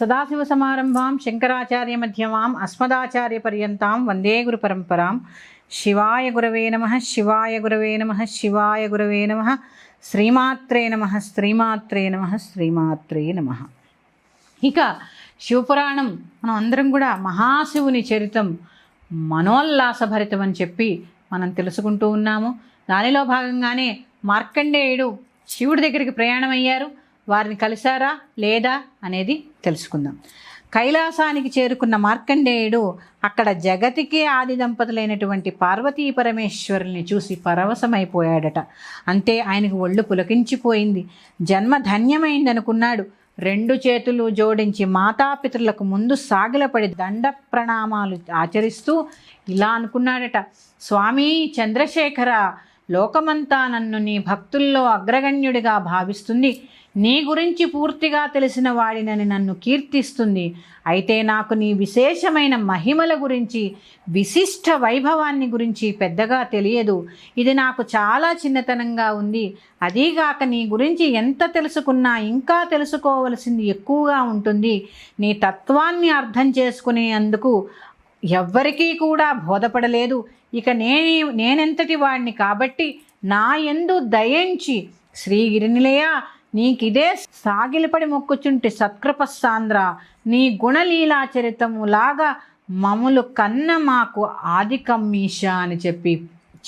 సదాశివ సమారంభాం శంకరాచార్య మధ్యమాం అస్మదాచార్య పర్యంతాం వందే గురు పరంపరాం. శివాయ గురవే నమ శివాయ గురవే నమ శివాయ గురవే నమ శ్రీమాత్రే నమ శ్రీమాత్రే నమ శ్రీమాత్రే నమ. ఇక శివపురాణం. మనం అందరం కూడా మహాశివుని చరితం మనోల్లాసభరితం అని చెప్పి మనం తెలుసుకుంటూ ఉన్నాము. దానిలో భాగంగానే మార్కండేయుడు శివుడి దగ్గరికి ప్రయాణమయ్యారు. వారిని కలిశారా లేదా అనేది తెలుసుకుందాం. కైలాసానికి చేరుకున్న మార్కండేయుడు అక్కడ జగతికే ఆది దంపతులైనటువంటి పార్వతీ పరమేశ్వరుల్ని చూసి పరవశమైపోయాడట. అంతే ఆయనకు ఒళ్ళు పులకించిపోయింది. జన్మ ధన్యమైందనుకున్నాడు. రెండు చేతులు జోడించి మాతాపితృలకు ముందు సాగిలపడి దండ ప్రణామాలు ఆచరిస్తూ ఇలా అనుకున్నాడట. స్వామి చంద్రశేఖర లోకమంతా నన్ను నీ భక్తుల్లో అగ్రగణ్యుడిగా భావిస్తుంది. నీ గురించి పూర్తిగా తెలిసిన వాడినని నన్ను కీర్తిస్తుంది. అయితే నాకు నీ విశేషమైన మహిమల గురించి విశిష్ట వైభవాన్ని గురించి పెద్దగా తెలియదు. ఇది నాకు చాలా చిన్నతనంగా ఉంది. అదీగాక నీ గురించి ఎంత తెలుసుకున్నా ఇంకా తెలుసుకోవలసింది ఎక్కువగా ఉంటుంది. నీ తత్వాన్ని అర్థం చేసుకునేందుకు ఎవ్వరికీ కూడా బోధపడలేదు. ఇక నేనే నేనెంతటి వాడిని కాబట్టి నా ఎందు దయించి శ్రీగిరినిలయ నీకిదే సాగిలపడి మొక్కుచుంటి సత్కృప సాంద్ర నీ గుణలీలా లాగా మములు కన్న మాకు ఆది కమ్మీష అని చెప్పి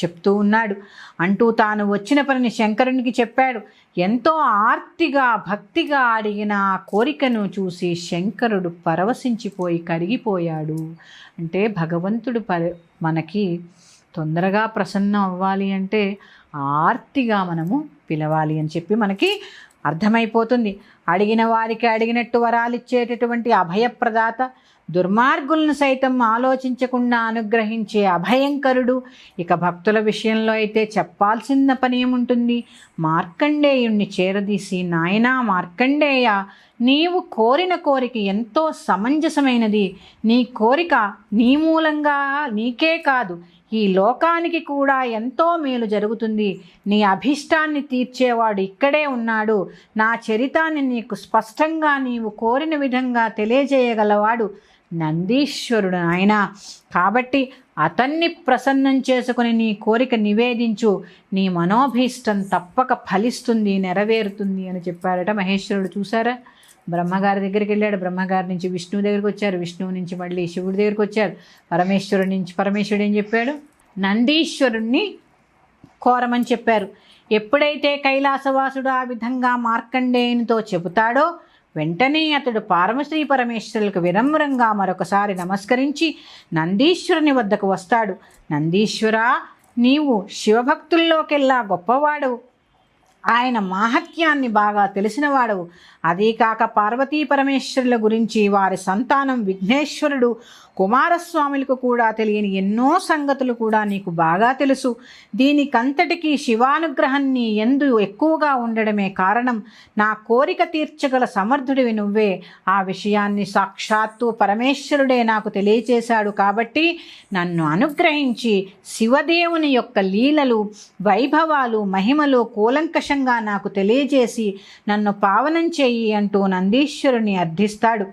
చెప్తూ ఉన్నాడు. అంటూ తాను వచ్చిన పనిని శంకరునికి చెప్పాడు. ఎంతో ఆర్తిగా భక్తిగా అడిగిన ఆ కోరికను చూసి శంకరుడు పరవశించిపోయి కరిగిపోయాడు. అంటే భగవంతుడు పర మనకి తొందరగా ప్రసన్నం అవ్వాలి అంటే ఆర్తిగా మనము పిలవాలి అని చెప్పి మనకి అర్థమైపోతుంది. అడిగిన వారికి అడిగినట్టు వరాలిచ్చేటటువంటి అభయప్రదాత దుర్మార్గులను సైతం ఆలోచించకుండా అనుగ్రహించే అభయంకరుడు. ఇక భక్తుల విషయంలో అయితే చెప్పాల్సిన పని ఏముంటుంది? మార్కండేయుణ్ణి చేరదీసి నాయనా మార్కండేయ నీవు కోరిన కోరిక ఎంతో సమంజసమైనది. నీ కోరిక నీ మూలంగా నీకే కాదు. ఈ లోకానికి కూడా ఎంతో మేలు జరుగుతుంది. నీ అభిష్టాన్ని తీర్చేవాడు ఇక్కడే ఉన్నాడు. నా చరితాన్ని నీకు స్పష్టంగా నీవు కోరిన విధంగా తెలియజేయగలవాడు. నందీశ్వరుడు ఆయన కాబట్టి అతన్ని ప్రసన్నం చేసుకుని నీ కోరిక నివేదించు. నీ మనోభీష్టం తప్పక ఫలిస్తుంది నెరవేరుతుంది అని చెప్పాడట మహేశ్వరుడు. చూసారా బ్రహ్మగారి దగ్గరికి వెళ్ళాడు. బ్రహ్మగారి నుంచి విష్ణువు దగ్గరికి వచ్చారు. విష్ణువు నుంచి మళ్ళీ శివుడి దగ్గరికి వచ్చారు. పరమేశ్వరుడి నుంచి పరమేశ్వరుడు ఏం చెప్పాడు? నందీశ్వరుణ్ణి కోరమని చెప్పారు. ఎప్పుడైతే కైలాసవాసుడు ఆ విధంగా మార్కండేయునితో చెబుతాడో వెంటనే అతడు పారమశ్రీ పరమేశ్వరులకు వినమ్రంగా మరొకసారి నమస్కరించి నందీశ్వరుని వద్దకు వస్తాడు. నందీశ్వరా నీవు శివభక్తుల్లోకెల్లా గొప్పవాడు ఆయన మాహత్యాన్ని బాగా తెలిసినవాడు. అదీకాక పార్వతీ పరమేశ్వరుల గురించి వారి సంతానం విఘ్నేశ్వరుడు కుమారస్వాములకు కూడా తెలియని ఎన్నో సంగతులు కూడా నీకు బాగా తెలుసు. దీనికంతటికీ శివానుగ్రహం నీ ఎందు ఎక్కువగా ఉండడమే కారణం నా కోరిక తీర్చగల సమర్థుడివి నువ్వే. ఆ విషయాన్ని సాక్షాత్తు పరమేశ్వరుడే నాకు తెలియచేశాడు కాబట్టి నన్ను అనుగ్రహించి శివదేవుని యొక్క లీలలు వైభవాలు మహిమలు కూలంకషంగా నాకు తెలియజేసి నన్ను పావనం చెయ్యి అంటూ నందీశ్వరుని అర్థిస్తాడు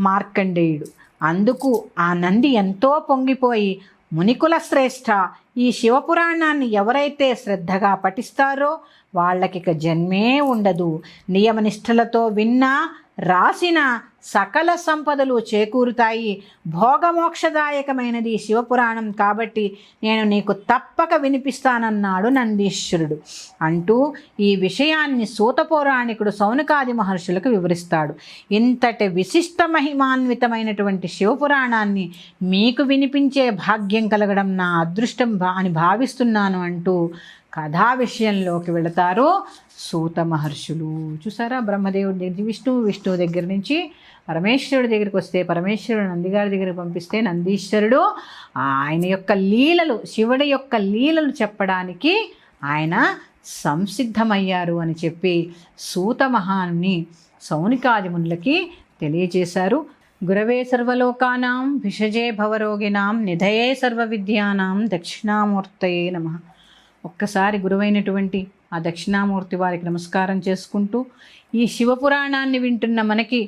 మార్కండేయుడు. అందుకు ఆ నంది ఎంతో పొంగిపోయి మునికుల శ్రేష్ఠ ఈ శివపురాణాన్ని ఎవరైతే శ్రద్ధగా పఠిస్తారో వాళ్ళకిక జన్మే ఉండదు. నియమనిష్టలతో విన్నా రాసిన సకల సంపదలు చేకూరుతాయి. భోగమోక్షదాయకమైనది శివపురాణం కాబట్టి నేను నీకు తప్పక వినిపిస్తానన్నాడు నందీశ్వరుడు. అంటూ ఈ విషయాన్ని సూత పౌరాణికుడు సౌనకాది మహర్షులకు వివరిస్తాడు. ఇంతటి విశిష్ట మహిమాన్వితమైనటువంటి శివపురాణాన్ని మీకు వినిపించే భాగ్యం కలగడం నా అదృష్టం అని భావిస్తున్నాను అంటూ కథా విషయంలోకి వెళతారు సూత మహర్షులు. చూసారా? బ్రహ్మదేవుడి దగ్గర విష్ణువు విష్ణువు దగ్గర నుంచి పరమేశ్వరుడి దగ్గరికి వస్తే పరమేశ్వరుడు నందిగారి దగ్గరికి పంపిస్తే నందీశ్వరుడు ఆయన యొక్క లీలలు శివుడి యొక్క లీలలు చెప్పడానికి ఆయన సంసిద్ధమయ్యారు అని చెప్పి సూత మహాన్ని సౌనికాదిమునులకి తెలియజేశారు. గురవే సర్వలోకానాం భిషజే భవరోగినాం నిధయే సర్వ విద్యానాం దక్షిణామూర్తయే నమ. ఒక్కసారి గురువైనటువంటి ఆ దక్షిణామూర్తి వారికి నమస్కారం చేసుకుంటూ ఈ శివపురాణాన్ని వింటున్న మనకి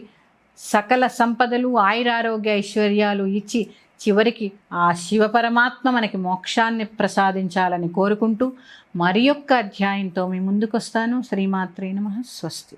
సకల సంపదలు ఆయురారోగ్య ఐశ్వర్యాలు ఇచ్చి చివరికి ఆ శివపరమాత్మ మనకి మోక్షాన్ని ప్రసాదించాలని కోరుకుంటూ మరి యొక్క అధ్యాయంతో మీ ముందుకొస్తాను. శ్రీమాత్రే నమ. స్వస్తి.